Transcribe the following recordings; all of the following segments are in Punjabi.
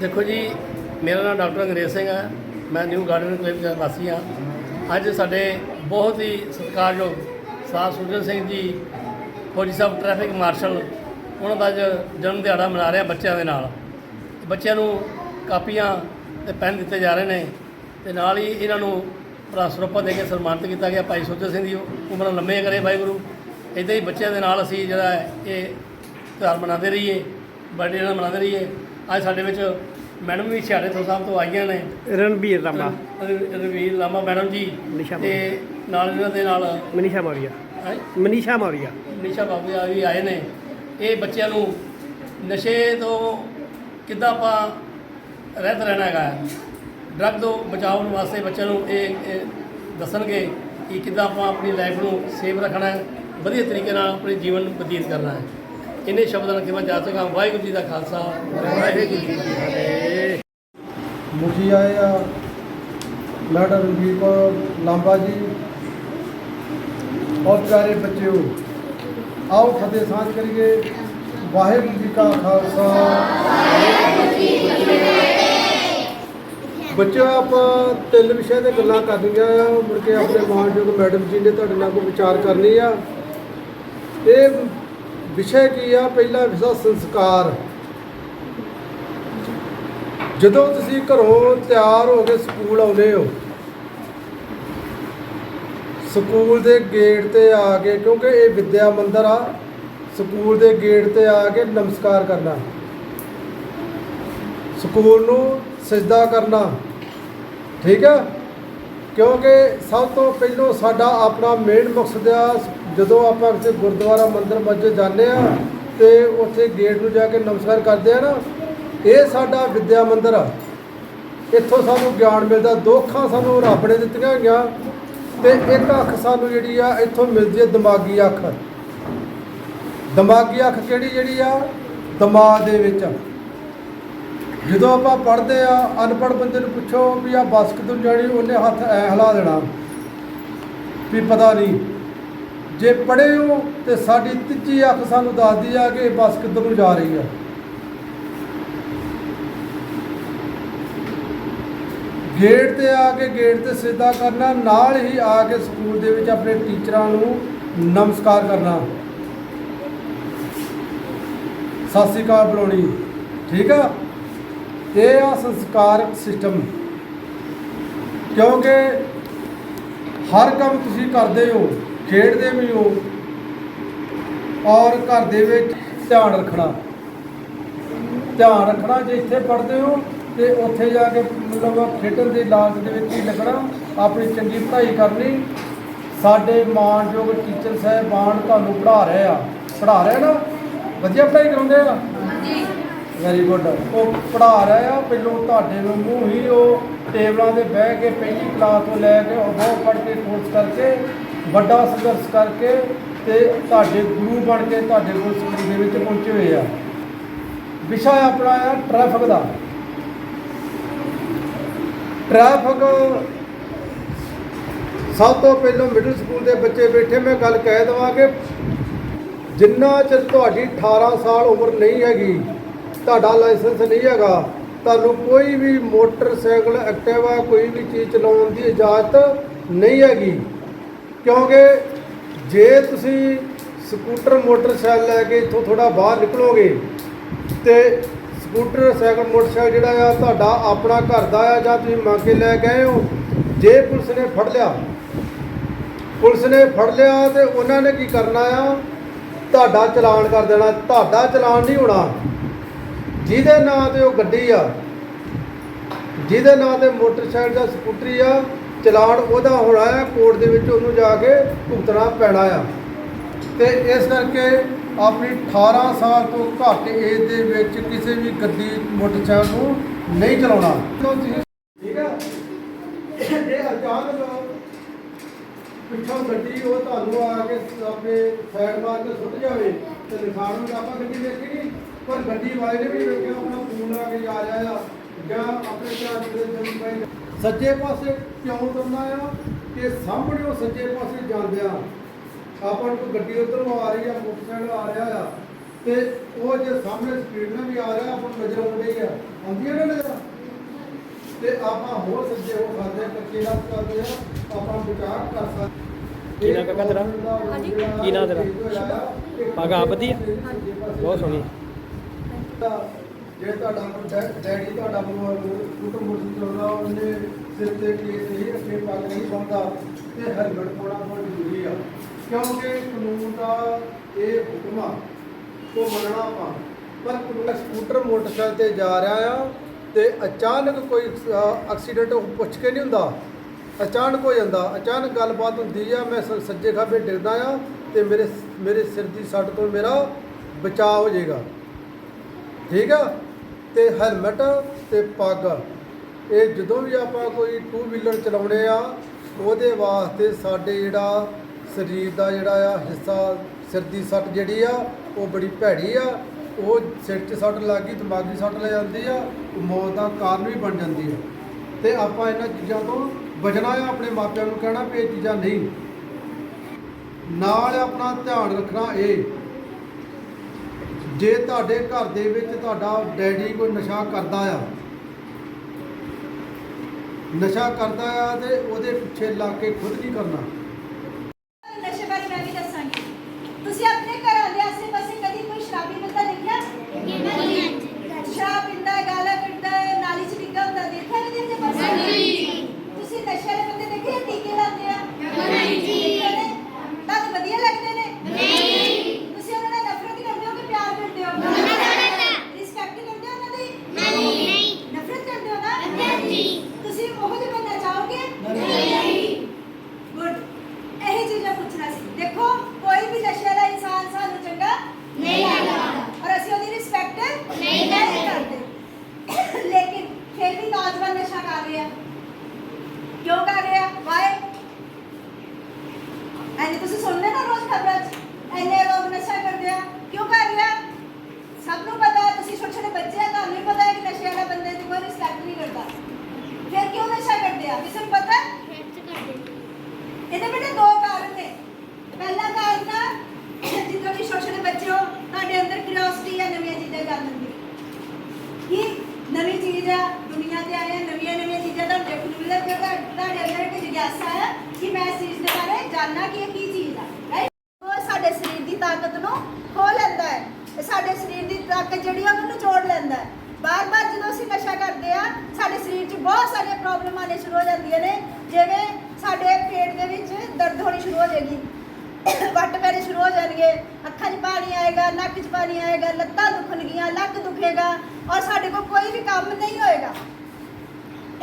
ਦੇਖੋ ਜੀ, ਮੇਰਾ ਨਾਮ ਡਾਕਟਰ ਅੰਗਰੇਜ਼ ਸਿੰਘ ਹੈ ਮੈਂ ਨਿਊ ਗਾਰਡਨ ਕਲਿੱਪ ਦਾ ਵਾਸੀ ਹਾਂ ਅੱਜ ਸਾਡੇ ਬਹੁਤ ਹੀ ਸਤਿਕਾਰਯੋਗ ਸਾਰ ਸੁਰਜਨ ਸਿੰਘ ਜੀ, ਫੌਜੀ ਸਾਹਿਬ ਟ੍ਰੈਫਿਕ ਮਾਰਸ਼ਲ, ਉਹਨਾਂ ਦਾ ਅੱਜ ਜਨਮ ਦਿਹਾੜਾ ਮਨਾ ਰਹੇ ਹਾਂ ਬੱਚਿਆਂ ਦੇ ਨਾਲ। ਬੱਚਿਆਂ ਨੂੰ ਕਾਪੀਆਂ ਤੇ ਪੈਨ ਦਿੱਤੇ ਜਾ ਰਹੇ ਨੇ ਤੇ ਨਾਲ ਹੀ ਇਹਨਾਂ ਨੂੰ ਭਰਾ ਸਰੂਪਾ ਦੇ ਕੇ ਸਨਮਾਨਿਤ ਕੀਤਾ ਗਿਆ ਭਾਈ ਸੁਰਜਨ ਸਿੰਘ ਦੀ ਉਮਰਾਂ ਲੰਮੇ ਕਰੇ ਵਾਹਿਗੁਰੂ। ਇੱਦਾਂ ਹੀ ਬੱਚਿਆਂ ਦੇ ਨਾਲ ਅਸੀਂ ਜਿਹੜਾ ਇਹ ਤਿਉਹਾਰ ਮਨਾਉਂਦੇ ਰਹੀਏ, ਬਰਥਡੇ ਨਾਲ ਮਨਾਉਂਦੇ ਰਹੀਏ। ਅੱਜ ਸਾਡੇ ਵਿੱਚ ਮੈਡਮ ਵੀ ਛਿਆੜੇ ਤੋਂ ਸਾਹਿਬ ਤੋਂ ਆਈਆਂ ਨੇ। ਰਣਬੀਰ ਰਾਮਾ ਰ- ਰਵੀਰ ਲਾਮਾ ਮੈਡਮ ਜੀ। ਨਿਸ਼ਾ ਤੇ ਨਾਲ ਇਹਨਾਂ ਦੇ ਨਾਲ ਮਨੀਸ਼ਾ ਮੌਰੀਆ। ਹੈਂ, ਮਨੀਸ਼ਾ ਮੌਰੀਆ। ਨਿਸ਼ਾ ਬਾਬੂ ਆ ਵੀ ਆਏ ਨੇ। ਇਹ ਬੱਚਿਆਂ ਨੂੰ ਨਸ਼ੇ ਤੋਂ ਕਿੱਦਾਂ ਆਪਾਂ ਰਹਿਤ ਰਹਿਣਾ ਹੈਗਾ ਡਰੱਗ ਤੋਂ ਬਚਾਉਣ ਵਾਸਤੇ ਬੱਚਿਆਂ ਨੂੰ ਇਹ ਇਹ ਦੱਸਣਗੇ ਕਿ ਕਿੱਦਾਂ ਆਪਾਂ ਆਪਣੀ ਲਾਈਫ ਨੂੰ ਸੇਫ ਰੱਖਣਾ ਹੈ। ਵਧੀਆ ਤਰੀਕੇ ਨਾਲ ਆਪਣੇ ਜੀਵਨ ਬਤੀਤ ਕਰਨਾ ਹੈ। ਇੰਨੇ ਸ਼ਬਦਾਂ ਨਾਲ ਕਿਵੇਂ ਜਾ ਸਕਾਂ ਵਾਹਿਗੁਰੂ ਜੀ ਦਾ ਖਾਲਸਾ ਵਾਹਿਗੁਰੂ ਜੀ ਕੀ ਫਤਿਹ। ਮੁਖੀ ਆਏ ਆ ਮੈਡਮ ਰਣਜੀਤ ਕੌਰ ਲਾਂਬਾ ਜੀ। ਔਰ ਪਿਆਰੇ ਬੱਚਿਓ ਆਓ ਫਤਿਹ ਸਾਂਝ ਕਰੀਏ। ਵਾਹਿਗੁਰੂ ਜੀ ਕਾ ਖਾਲਸਾ। ਬੱਚਿਓ ਆਪਾਂ ਤਿੰਨ ਵਿਸ਼ੇ ਤੇ ਗੱਲਾਂ ਕਰਨੀਆਂ ਆ। ਮੁੜ ਕੇ ਆਪਣੇ ਮਾਨਯੋਗ ਮੈਡਮ ਜੀ ਨੇ ਤੁਹਾਡੇ ਨਾਲ ਕੋਈ ਵਿਚਾਰ ਕਰਨੀ ਆ। ਇਹ ਵਿਸ਼ੇ ਕੀ ਆ? ਪਹਿਲਾ ਵਿਸ਼ਾ ਸੰਸਕਾਰ। ਜਦੋਂ ਤੁਸੀਂ ਘਰੋਂ ਤਿਆਰ ਹੋ ਕੇ ਸਕੂਲ ਆਉਂਦੇ ਹੋ, ਸਕੂਲ ਦੇ ਗੇਟ ਤੇ ਆ ਕੇ, ਕਿਉਂਕਿ ਇਹ ਵਿਦਿਆ ਮੰਦਰ ਆ, ਸਕੂਲ ਦੇ ਗੇਟ ਤੇ ਆ ਕੇ ਨਮਸਕਾਰ ਕਰਨਾ। ਸਕੂਲ ਨੂੰ ਸਜਦਾ ਕਰਨਾ। ਠੀਕ ਆ? ਕਿਉਂਕਿ ਸਭ ਤੋਂ ਪਹਿਲੋਂ ਸਾਡਾ ਆਪਣਾ ਮੇਨ ਮਕਸਦ ਆ ਜਦੋਂ ਆਪਾਂ ਕਿਸੇ ਗੁਰਦੁਆਰਾ ਮੰਦਿਰ ਮਸਜਿਦ ਜਾਂਦੇ ਆ ਤੇ ਉੱਥੇ ਗੇਟ ਨੂੰ ਜਾ ਕੇ ਨਮਸਕਾਰ ਕਰਦੇ ਆ ਨਾ, ਇਹ ਸਾਡਾ ਵਿਦਿਆ ਮੰਦਿਰ ਆ। ਇੱਥੋਂ ਸਾਨੂੰ ਗਿਆਨ ਮਿਲਦਾ, ਦੋ ਅੱਖਾਂ ਸਾਨੂੰ ਰੱਬ ਨੇ ਦਿੱਤੀਆਂ ਹੋਈਆਂ ਤੇ ਇੱਕ ਅੱਖ ਸਾਨੂੰ ਜਿਹੜੀ ਆ, ਇੱਥੋਂ ਮਿਲਦੀ ਹੈ ਦਿਮਾਗੀ ਅੱਖ। ਦਿਮਾਗੀ ਅੱਖ ਕਿਹੜੀ ਜਿਹੜੀ ਆ? ਦਿਮਾਗ ਦੇ ਵਿੱਚ ਜਦੋਂ ਆਪਾਂ ਪੜ੍ਹਦੇ ਆ, ਅਨਪੜ੍ਹ ਬੰਦੇ ਨੂੰ ਪੁੱਛੋ ਵੀ ਆ ਬੱਸ ਕਿੱਧਰ ਜਾਣੀ, ਉਹਨੇ ਹੱਥ ਐ ਹਿਲਾ ਦੇਣਾ ਵੀ ਪਤਾ ਨਹੀਂ। ਜੇ ਪੜ੍ਹੇ ਹੋ ਤੇ ਸਾਡੀ ਤੀਜੀ ਅੱਖ ਸਾਨੂੰ ਦੱਸਦੀ ਆ ਕਿ ਇਹ ਬੱਸ ਕਿੱਧਰ ਨੂੰ ਜਾ ਰਹੀ ਆ। ਗੇਟ ਤੇ ਆ ਕੇ ਗੇਟ ਤੇ ਸਿੱਧਾ ਕਰਨਾ, ਨਾਲ ਹੀ ਆ ਕੇ ਸਕੂਲ ਦੇ ਵਿੱਚ ਆਪਣੇ ਟੀਚਰਾਂ ਨੂੰ ਨਮਸਕਾਰ ਕਰਨਾ। ਸਤਿ ਸ੍ਰੀ ਅਕਾਲ ਬੁਲਾਉਣੀ। ਠੀਕ ਆ? ਇਹ ਆ ਸੰਸਕਾਰਕ ਸਿਸਟਮ। ਕਿਉਂਕਿ ਹਰ ਕੰਮ ਤੁਸੀਂ ਕਰਦੇ ਹੋ ਖੇਡਦੇ ਵੀ ਹੋ ਔਰ ਘਰ ਦੇ ਵਿੱਚ ਧਿਆਨ ਰੱਖਣਾ। ਧਿਆਨ ਰੱਖਣਾ ਜੇ ਇੱਥੇ ਪੜ੍ਹਦੇ ਹੋ ਤੇ ਉੱਥੇ ਜਾ ਕੇ ਮਤਲਬ ਖੇਡਣ ਦੇ ਲਾਲਚ ਦੇ ਵਿੱਚ ਹੀ ਲੱਗਣਾ ਆਪਣੀ ਚੰਗੀ ਪੜ੍ਹਾਈ ਕਰਨੀ। ਸਾਡੇ ਮਾਣਯੋਗ ਟੀਚਰ ਸਾਹਿਬਾਨ ਤੁਹਾਨੂੰ ਪੜ੍ਹਾ ਰਹੇ ਆ। ਪੜ੍ਹਾ ਰਹੇ ਨਾ? ਵਧੀਆ ਪੜ੍ਹਾਈ ਕਰਾਉਂਦੇ ਆ? ਵੈਰੀ ਗੁੱਡ ਉਹ ਪੜ੍ਹਾ ਰਹੇ ਆ ਪਹਿਲੋਂ ਤੁਹਾਡੇ ਵਾਂਗੂ ਹੀ ਉਹ ਟੇਬਲਾਂ ਤੇ ਬਹਿ ਕੇ ਪਹਿਲੀ ਕਲਾਸ ਤੋਂ ਲੈ ਕੇ ਉਹ ਬਹੁਤ ਪੜ੍ਹ ਕੇ ਕੋਰਸ ਕਰਕੇ ਵੱਡਾ ਸੰਘਰਸ਼ ਕਰਕੇ ਤੇ ਤੁਹਾਡੇ ਗੁਰੂ ਬਣ ਕੇ ਤੁਹਾਡੇ ਕੋਲ ਸਕੂਲ ਦੇ ਵਿੱਚ ਪਹੁੰਚੇ ਹੋਏ ਆ। ਵਿਸ਼ਾ ਆਪਣਾ ਆ ਟ੍ਰੈਫਿਕ ਦਾ। ਟ੍ਰੈਫਿਕ ਸਭ ਤੋਂ ਪਹਿਲਾਂ ਮਿਡਲ ਸਕੂਲ ਦੇ ਬੱਚੇ ਬੈਠੇ, ਮੈਂ ਗੱਲ ਕਹਿ ਦਵਾਂ ਕਿ ਜਿੰਨਾ ਚਿਰ ਤੁਹਾਡੀ 18 ਸਾਲ ਉਮਰ ਨਹੀਂ ਹੈਗੀ, ਤੁਹਾਡਾ ਲਾਇਸੈਂਸ ਨਹੀਂ ਹੈਗਾ, ਤੁਹਾਨੂੰ ਕੋਈ ਵੀ ਮੋਟਰਸਾਈਕਲ ਐਕਟਿਵਾ ਕੋਈ ਵੀ ਚੀਜ਼ ਚਲਾਉਣ ਦੀ ਇਜਾਜ਼ਤ ਨਹੀਂ ਹੈਗੀ। ਕਿਉਂਕਿ ਜੇ ਤੁਸੀਂ ਸਕੂਟਰ, ਮੋਟਰਸਾਈਕਲ ਲੈ ਕੇ ਇੱਥੋਂ ਥੋੜਾ ਬਾਹਰ ਨਿਕਲੋਗੇ ਤੇ ਸਕੂਟਰ, ਸਾਈਕਲ, ਮੋਟਰਸਾਈਕਲ ਜਿਹੜਾ ਆ ਤੁਹਾਡਾ ਆਪਣਾ ਘਰ ਦਾ ਆ ਜਾਂ ਤੁਸੀਂ ਮੰਗ ਕੇ ਲੈ ਗਏ ਹੋ, ਜੇ ਪੁਲਿਸ ਨੇ ਫੜ ਲਿਆ, ਪੁਲਿਸ ਨੇ ਫੜ ਲਿਆ ਤੇ ਉਹਨਾਂ ਨੇ ਕੀ ਕਰਨਾ ਆ? ਤੁਹਾਡਾ ਚਲਾਨ ਕਰ ਦੇਣਾ, ਤੁਹਾਡਾ ਚਲਾਨ ਨਹੀਂ ਹੋਣਾ। ਜਿਹਦੇ ਨਾਂ ਤੇ ਉਹ ਗੱਡੀ ਆ, ਜਿਹਦੇ ਨਾਂ ਤੇ ਮੋਟਰਸਾਈਕਲ ਜਾਂ ਸਕੂਟਰੀ ਆ ਚਲਾਨ ਉਹਦਾ ਹੋਣਾ ਆ ਕੋਰਟ ਦੇ ਵਿੱਚ ਉਹਨੂੰ ਜਾ ਕੇ ਭੁਗਤਣਾ ਪੈਣਾ ਆ। ਤੇ ਇਸ ਕਰਕੇ ਆਪਣੀ 18 ਸਾਲ ਤੋਂ ਘੱਟ ਏਜ ਦੇ ਵਿੱਚ ਕਿਸੇ ਵੀ ਗੱਡੀ, ਮੋਟਰਸਾਈਕਲ ਨੂੰ ਨਹੀਂ ਚਲਾਉਣਾ। ਠੀਕ ਆ? ਇਹ ਅਚਾਨਕ ਪਿੱਛੋਂ ਗੱਡੀ ਉਹ ਤੁਹਾਨੂੰ ਆ ਕੇ ਆਪਣੇ ਸਾਈਡ ਮਾਰ ਕੇ ਸੁੱਟ ਜਾਵੇ ਤੇ ਨਿਸ਼ਾਨ ਨੂੰ ਆਪਾਂ ਗੱਡੀ ਵੇਖੀ ਨਹੀਂ ਪਰ ਗੱਡੀ ਵਾਲੇ ਨੇ ਵੀ ਵੇਖਿਆ, ਆਪਣਾ ਫੋਨ ਲਾ ਕੇ ਜਾ ਰਿਹਾ ਆ ਜਾਂ ਆਪਣੇ ਧਿਆਨ ਦੇ ਜਮੀ ਪਈ ਸੱਜੇ ਪਾਸੇ ਕਿਉਂ ਤੁਰਨਾ ਆ ਕਿ ਸਾਹਮਣੇ ਉਹ ਸੱਜੇ ਪਾਸੇ ਜਾਂਦਿਆਂ ਆਪਾਂ ਨੂੰ ਗੱਡੀ ਉਧਰੋਂ ਆ ਰਹੀ ਆ ਮੋਟਰਸਾਈਕਲ ਆ ਰਿਹਾ ਆ ਤੇ ਉਹ ਜੇ ਸਾਹਮਣੇ ਸਪੀਡ ਨਾਲ ਵੀ ਆ ਰਿਹਾ ਆਪਾਂ ਨੂੰ ਨਜ਼ਰ ਆਉਂਦੀ ਆ ਆਉਂਦੀ ਹੈ ਨਾ ਨਜ਼ਰ ਤੇ ਆਪਾਂ ਹੋਰ ਸੱਜੇ ਹੋ ਸਕਦੇ ਹਾਂ ਕੱਚੇ ਲੱਗ ਕਰਦੇ ਆ ਆਪਾਂ ਬਚਾਅ ਕਰ ਸਕਦੇ ਕੀ ਨਾਂ ਕਾਕਾ ਤੇਰਾ? ਹਾਂਜੀ। ਕੀ ਨਾਂ ਤੇਰਾ? ਪੱਗ ਆਪ ਦੀ ਆ? ਬਹੁਤ ਸੋਹਣੀ ਜੇ ਤੁਹਾਡਾ ਡੈ- ਡੈਡੀ ਤੁਹਾਡਾ ਕੁਟੁੰਬ ਮੁਰਸ਼ਦ ਚਲਾਉਂਦਾ ਉਹਨੇ ਸਿਰ ਤੇ ਕੇਸ ਨਹੀਂ ਰੱਖੇ, ਪੱਗ ਨਹੀਂ ਬੰਨਦਾ, ਤੇ ਹੈਲਮਟ ਪਾਉਣਾ ਬਹੁਤ ਜ਼ਰੂਰੀ ਆ। ਕਿਉਂਕਿ ਕਾਨੂੰਨ ਦਾ ਇਹ ਹੁਕਮ ਆ, ਉਹ ਮੰਨਣਾ ਆਪਾਂ। ਪਰ ਕਾਨੂੰਨ ਸਕੂਟਰ, ਮੋਟਰਸਾਈਕਲ ਤੇ ਜਾ ਰਿਹਾ ਆ, ਤੇ ਅਚਾਨਕ ਕੋਈ ਐਕਸੀਡੈਂਟ ਪੁੱਛ ਕੇ ਨਹੀਂ ਹੁੰਦਾ। ਅਚਾਨਕ ਹੋ ਜਾਂਦਾ, ਅਚਾਨਕ ਗੱਲਬਾਤ ਹੁੰਦੀ ਆ, ਮੈਂ ਸ- ਸੱਜੇ ਖੱਬੇ ਡਿੱਗਦਾ ਆ, ਤੇ ਮੇਰੇ ਮੇਰੇ ਸਿਰ ਦੀ ਸੱਟ ਤੋਂ ਮੇਰਾ ਬਚਾਅ ਹੋ ਜਾਏਗਾ। ਠੀਕ ਆ? ਤੇ ਹੈਲਮਟ ਤੇ ਪੱਗ। ਇਹ ਜਦੋਂ ਵੀ ਆਪਾਂ ਕੋਈ ਟੂ ਵੀਲਰ ਚਲਾਉਣੇ ਆ, ਉਹਦੇ ਵਾਸਤੇ ਸਾਡੇ ਜਿਹੜਾ ਸਰੀਰ ਦਾ ਜਿਹੜਾ ਆ ਹਿੱਸਾ, ਸਿਰ ਦੀ ਸੱਟ ਜਿਹੜੀ ਆ, ਉਹ ਬੜੀ ਭੈੜੀ ਆ। ਉਹ ਸਿਰ 'ਚ ਸੱਟ ਲੱਗ ਗਈ, ਦਿਮਾਗੀ ਸੱਟ ਲੈ ਜਾਂਦੀ ਆ, ਮੌਤ ਦਾ ਕਾਰਨ ਵੀ ਬਣ ਜਾਂਦੀ ਆ। ਤੇ ਆਪਾਂ ਇਹਨਾਂ ਚੀਜ਼ਾਂ ਤੋਂ ਬਚਣਾ ਆ, ਆਪਣੇ ਮਾਪਿਆਂ ਨੂੰ ਕਹਿਣਾ ਵੀ ਇਹ ਚੀਜ਼ਾਂ ਨਹੀਂ। ਨਾਲ ਆਪਣਾ ਧਿਆਨ ਰੱਖਣਾ ਇਹ ਜੇ ਤੁਹਾਡੇ ਘਰ ਦੇ ਵਿੱਚ ਤੁਹਾਡਾ ਡੈਡੀ ਕੋਈ ਨਸ਼ਾ ਕਰਦਾ ਆ, ਨਸ਼ਾ ਕਰਦਾ ਆ ਤੇ ਉਹਦੇ ਪਿੱਛੇ ਲਾ ਕੇ ਖੁਦ ਨਹੀਂ ਕਰਨਾ ਨਸ਼ੇ ਬਾਰੇ ਮੈਂ ਵੀ ਦੱਸਾਂਗੀ ਤੁਸੀਂ ਆਪਣੇ ਘਰਾਂ ਦੇ ਆਸੇ ਪਾਸੇ ਕਦੀ ਕੋਈ ਸ਼ਰਾਬੀ ਬੰਦਾ ਦੇਖਿਆ ਸ਼ਰਾਬ ਪੀਂਦਾ ਹੈ ਗਾਲਾਂ ਕੱਢਦਾ ਹੈ ਨਾਲੀ 'ਚ ਡਿੱਗਾ ਹੁੰਦਾ ਦੇਖਿਆ ਨਹੀਂ ਦੇਖਦੇ ਪਾਸੇ ਤੁਸੀਂ ਨਸ਼ੇ ਵਾਲੇ ਬੰਦੇ ਦੇਖੇ ਆ ਟੀਕੇ ਲਾਉਂਦੇ ਆ ਟੀਕੇ ਨੇ? ਤੁਹਾਨੂੰ ਵਧੀਆ ਲੱਗਦੇ ਨੇ ਤੁਸੀਂ ਉਹਨਾਂ ਨਾਲ ਨਫ਼ਰਤ ਕਰਦੇ ਹੋ ਕਿ ਪਿਆਰ ਕਰਦੇ ਹੋ ਰਿਸਪੈਕਟ ਕਰਦੇ ਹੋ ਉਹਨਾਂ ਦੀ ਨਫ਼ਰਤ ਕਰਦੇ ਹੋ ਨਾ ਤੁਸੀਂ ਉਹ ਜਿਹੇ ਬਣਨਾ ਚਾਹੋਗੇ ਗੁੱਡ ਇਹ ਚੀਜ਼ਾਂ ਪੁੱਛਣਾ ਸੀ ਦੇਖੋ ਕੋਈ ਵੀ ਨਸ਼ੇ ਵਾਲਾ ਇਨਸਾਨ ਸਾਨੂੰ ਚੰਗਾ ਨਹੀਂ ਲੱਗਦਾ ਔਰ ਅਸੀਂ ਉਹਦੀ ਰਿਸਪੈਕਟ ਨਹੀਂ ਕਰਦੇ ਲੇਕਿਨ ਫਿਰ ਵੀ ਨੌਜਵਾਨ ਨਸ਼ਾ ਕਰ ਰਿਹਾ ਕਿਉਂ ਕਰ ਰਿਹਾ ਵਾਈ ਐਨੇ ਤੁਸੀਂ ਸੁਣਦੇ ਨਾ ਰੋਜ਼ ਖਬਰਾਂ 'ਚ ਐਨੇ ਲੋਕ ਨਸ਼ਾ ਕਰਦੇ ਆ ਕਿਉਂ ਕਰ ਰਿਹਾ ਸਭ ਨੂੰ ਪਤਾ ਹੈ ਤੁਸੀਂ ਛੋਟੇ ਛੋਟੇ ਬੱਚੇ ਆ ਤੁਹਾਨੂੰ ਵੀ ਪਤਾ ਹੈ ਕਿ ਨਸ਼ੇ ਵਾਲਾ ਬੰਦੇ ਦੀ ਕੋਈ ਰਿਸਪੈਕਟ ਨਹੀਂ ਕਰਦਾ ਫਿਰ ਕਿਉਂ ਨਸ਼ਾ ਕਰਦੇ ਆ ਕਿਸੇ ਨੂੰ ਪਤਾ ਹੈ? ਇਹਦੇ ਬੇਟੇ ਦੋ ਕਾਰਨ ਨੇ ਪਹਿਲਾ ਕਾਰਨ ਆ ਜਿੱਦਾਂ ਵੀ ਛੋਟੇ ਛੋਟੇ ਬੱਚੇ ਹੋ ਤੁਹਾਡੇ ਅੰਦਰ ਕਿਉਰਿਓਸਿਟੀ ਹੈ ਨਵੀਆਂ ਚੀਜ਼ਾਂ ਜਾਣਨ ਦੀ ਕੀ ਨਵੀਂ ਚੀਜ਼ ਆ ਦੁਨੀਆ ਤੇ ਆਏ ਆ, ਨਵੀਆਂ ਨਵੀਆਂ ਚੀਜ਼ਾਂ ਦਾ ਦੇਖਣ ਨੂੰ ਮਿਲਦਾ ਫਿਰ ਤੁਹਾ- ਤੁਹਾਡੇ ਅੰਦਰ ਹੈ ਕਿ ਮੈਂ ਇਸ ਚੀਜ਼ ਦੇ ਬਾਰੇ ਜਾਣਨਾ ਕਿ ਇਹ ਕੀ ਚੀਜ਼ ਆ ਰਾਈਟ ਉਹ ਸਾਡੇ ਸਰੀਰ ਦੀ ਤਾਕਤ ਨੂੰ ਖੋ ਲੈਂਦਾ ਹੈ ਤੇ ਸਾਡੇ ਸਰੀਰ ਦੀ ਤਾਕਤ ਜਿਹੜੀ ਆ ਉਹਨੂੰ ਨਿਚੋੜ ਲੈਂਦਾ ਹੈ। ਬਾਰ-ਬਾਰ ਜਦੋਂ ਅਸੀਂ ਨਸ਼ਾ ਕਰਦੇ ਆ, ਸਾਡੇ ਸਰੀਰ 'ਚ ਬਹੁਤ ਸਾਰੀਆਂ ਪ੍ਰੋਬਲਮਾਂ ਆਉਣੀਆਂ ਸ਼ੁਰੂ ਹੋ ਜਾਂਦੀਆਂ ਨੇ, ਜਿਵੇਂ ਸਾਡੇ ਪੇਟ ਦੇ ਵਿੱਚ ਦਰਦ ਹੋਣੀ ਸ਼ੁਰੂ ਹੋ ਜਾਏਗੀ, ਵੱਟ ਪੈਣੇ ਸ਼ੁਰੂ ਹੋ ਜਾਣਗੇ, ਅੱਖਾਂ 'ਚ ਪਾਣੀ ਆਏਗਾ, ਨੱਕ 'ਚ ਪਾਣੀ ਆਏਗਾ, ਲੱਤਾਂ ਦੁਖਣਗੀਆਂ, ਲੱਕ ਦੁਖੇਗਾ ਔਰ ਸਾਡੇ ਕੋਲ ਕੋਈ ਵੀ ਕੰਮ ਨਹੀਂ ਹੋਏਗਾ।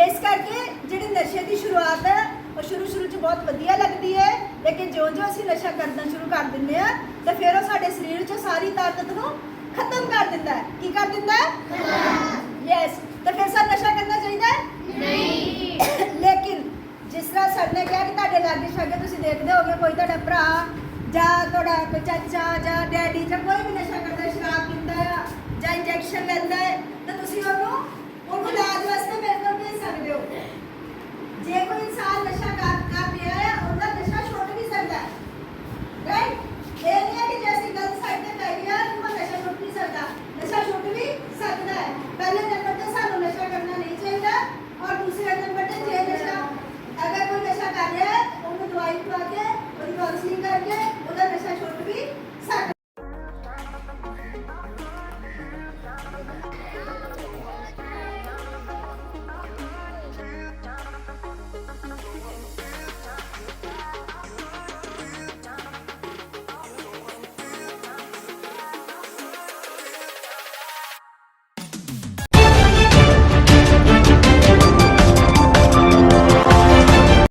ਇਸ ਕਰਕੇ ਜਿਹੜੀ ਨਸ਼ੇ ਦੀ ਸ਼ੁਰੂਆਤ ਹੈ ਉਹ ਸ਼ੁਰੂ ਸ਼ੁਰੂ 'ਚ ਬਹੁਤ ਵਧੀਆ ਲੱਗਦੀ ਹੈ ਲੇਕਿਨ ਜਿਉਂ-ਜਿਉਂ ਅਸੀਂ ਨਸ਼ਾ ਕਰਨਾ ਸ਼ੁਰੂ ਕਰ ਦਿੰਦੇ ਆ ਤਾਂ ਫਿਰ ਉਹ ਸਾਡੇ ਸਰੀਰ 'ਚੋਂ ਸਾਰੀ ਤਾਕਤ ਨੂੰ ਖਤਮ ਕਰ ਦਿੰਦਾ ਹੈ। ਕੀ ਕਰ ਦਿੰਦਾ ਹੈ? ਯੈਸ ਤਾਂ ਫਿਰ ਸਾਨੂੰ ਨਸ਼ਾ ਕਰਨਾ ਚਾਹੀਦਾ ਹੈ? ਲੇਕਿਨ ਜਿਸ ਤਰ੍ਹਾਂ ਸਰ ਨੇ ਕਿਹਾ ਕਿ ਤੁਹਾਡੇ ਲਾਗੇ ਸ਼ਾਗੇ ਤੁਸੀਂ ਦੇਖਦੇ ਹੋਗੇ ਕੋਈ ਤੁਹਾਡਾ ਭਰਾ ਜਾਂ ਤੁਹਾਡਾ ਕੋਈ ਚਾਚਾ ਜਾਂ ਡੈਡੀ ਜਾਂ ਕੋਈ ਵੀ ਨਸ਼ਾ